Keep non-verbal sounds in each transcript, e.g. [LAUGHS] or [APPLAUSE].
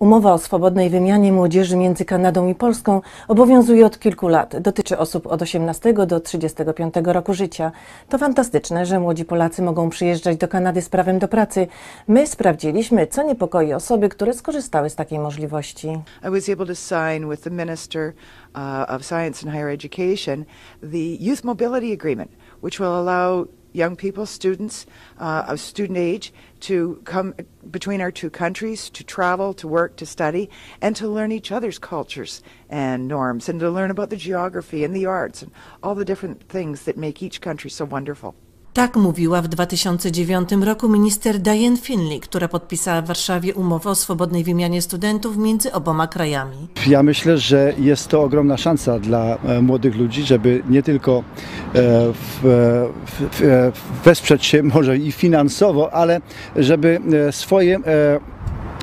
Umowa o swobodnej wymianie młodzieży między Kanadą i Polską obowiązuje od kilku lat. Dotyczy osób od 18 do 35 roku życia. To fantastyczne, że młodzi Polacy mogą przyjeżdżać do Kanady z prawem do pracy. My sprawdziliśmy, co niepokoi osoby, które skorzystały z takiej możliwości. I was able to sign with the Minister uh, of Science and Higher Education the Youth Mobility Agreement, which will allow young people, students uh, of student age, to come between our two countries, to travel, to work, to study, and to learn each other's cultures and norms, and to learn about the geography and the arts and all the different things that make each country so wonderful. Tak mówiła w 2009 roku minister Diane Finley, która podpisała w Warszawie umowę o swobodnej wymianie studentów między oboma krajami. Ja myślę, że jest to ogromna szansa dla e, młodych ludzi, żeby nie tylko w, w, w, wesprzeć się może i finansowo, ale żeby e, swoje e,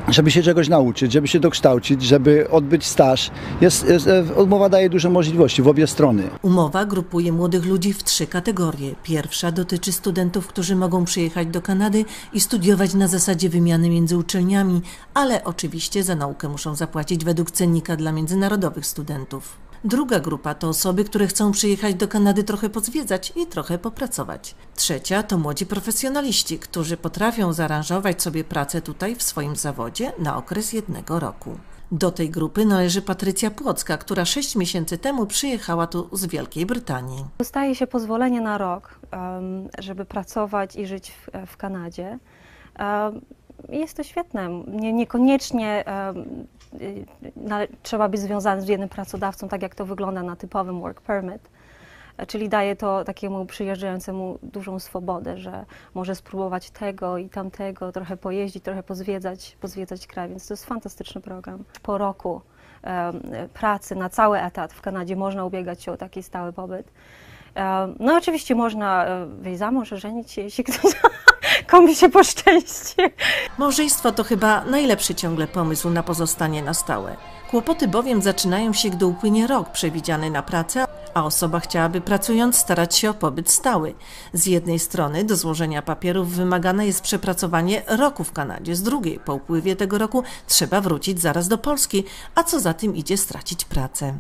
żeby się czegoś nauczyć, żeby się dokształcić, żeby odbyć staż. Jest, jest, e, umowa daje duże możliwości w obie strony. Umowa grupuje młodych ludzi w trzy kategorie. Pierwsza dotyczy studentów, którzy mogą przyjechać do Kanady i studiować na zasadzie wymiany między uczelniami, ale oczywiście za naukę muszą zapłacić według cennika dla międzynarodowych studentów. Druga grupa to osoby, które chcą przyjechać do Kanady trochę pozwiedzać i trochę popracować. Trzecia to młodzi profesjonaliści, którzy potrafią zaaranżować sobie pracę tutaj w swoim zawodzie na okres jednego roku. Do tej grupy należy Patrycja Płocka, która sześć miesięcy temu przyjechała tu z Wielkiej Brytanii. Dostaje się pozwolenie na rok, żeby pracować i żyć w Kanadzie. Jest to świetne. Nie, niekoniecznie trzeba być związany z jednym pracodawcą, tak jak to wygląda na typowym work permit. Czyli daje to takiemu przyjeżdżającemu dużą swobodę, że może spróbować tego i tamtego, trochę pojeździć, trochę pozwiedzać, pozwiedzać kraj, więc to jest fantastyczny program. Po roku em, pracy na cały etat w Kanadzie można ubiegać się o taki stały pobyt. Em, No oczywiście można e, wyjść za mąż, żenić się, jeśli ktoś, [LAUGHS] komuś się poszczęści. Małżeństwo to chyba najlepszy ciągle pomysł na pozostanie na stałe. Kłopoty bowiem zaczynają się, gdy upłynie rok przewidziany na pracę, a osoba chciałaby pracując starać się o pobyt stały. Z jednej strony do złożenia papierów wymagane jest przepracowanie roku w Kanadzie, z drugiej po upływie tego roku trzeba wrócić zaraz do Polski, a co za tym idzie stracić pracę.